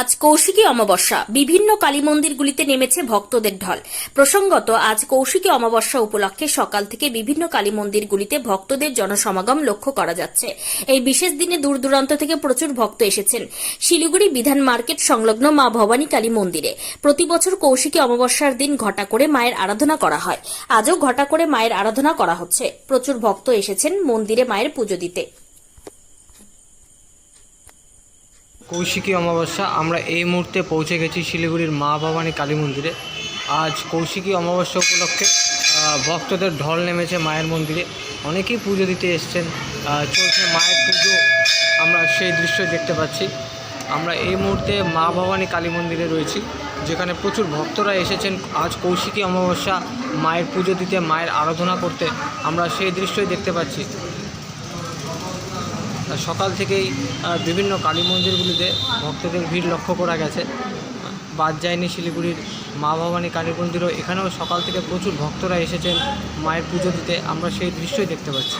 আজ কৌশিকী অমাবস্যা। বিভিন্ন কালী মন্দিরগুলিতে নেমেছে ভক্তদের ঢল। প্রসঙ্গত, আজ কৌশিকী অমাবস্যা উপলক্ষে সকাল থেকে বিভিন্ন কালী মন্দিরগুলিতে ভক্তদের জনসমাগম লক্ষ্য করা যাচ্ছে। এই বিশেষ দিনে দূর দূরান্ত থেকে প্রচুর ভক্ত এসেছেন। শিলিগুড়ি বিধান মার্কেট সংলগ্ন মা ভবানী কালী মন্দিরে। প্রতি বছর কৌশিকী অমাবস্যার দিন ঘটা করে মায়ের আরাধনা করা হয়। আজও ঘটা করে মায়ের আরাধনা করা হচ্ছে। প্রচুর ভক্ত এসেছেন মন্দিরে মায়ের পুজো দিতে। কৌশিকী অমাবস্যা, আমরা এই মুহূর্তে পৌঁছে গেছি শিলিগুড়ির মা ভবানী কালী মন্দিরে। আজ কৌশিকী অমাবস্যা উপলক্ষে ভক্তদের ঢল নেমেছে মায়ের মন্দিরে। অনেকেই পুজো দিতে এসছেন চলছে মায়ের পুজো। আমরা সেই দৃশ্য দেখতে পাচ্ছি। আমরা এই মুহূর্তে মা ভবানী কালী মন্দিরে রয়েছি, যেখানে প্রচুর ভক্তরা এসেছেন। আজ কৌশিকী অমাবস্যা, মায়ের পুজো দিতে, মায়ের আরাধনা করতে আমরা সেই দৃশ্যই দেখতে পাচ্ছি। সকাল থেকেই বিভিন্ন কালী মন্দিরগুলিতে ভক্তদের ভিড় লক্ষ্য করা গেছে। বাদ যায়নি শিলিগুড়ির মা ভবানী কালী মন্দিরও। এখানেও সকাল থেকে প্রচুর ভক্তরা এসেছেন মায়ের পুজো দিতে। আমরা সেই দৃশ্যই দেখতে পাচ্ছি।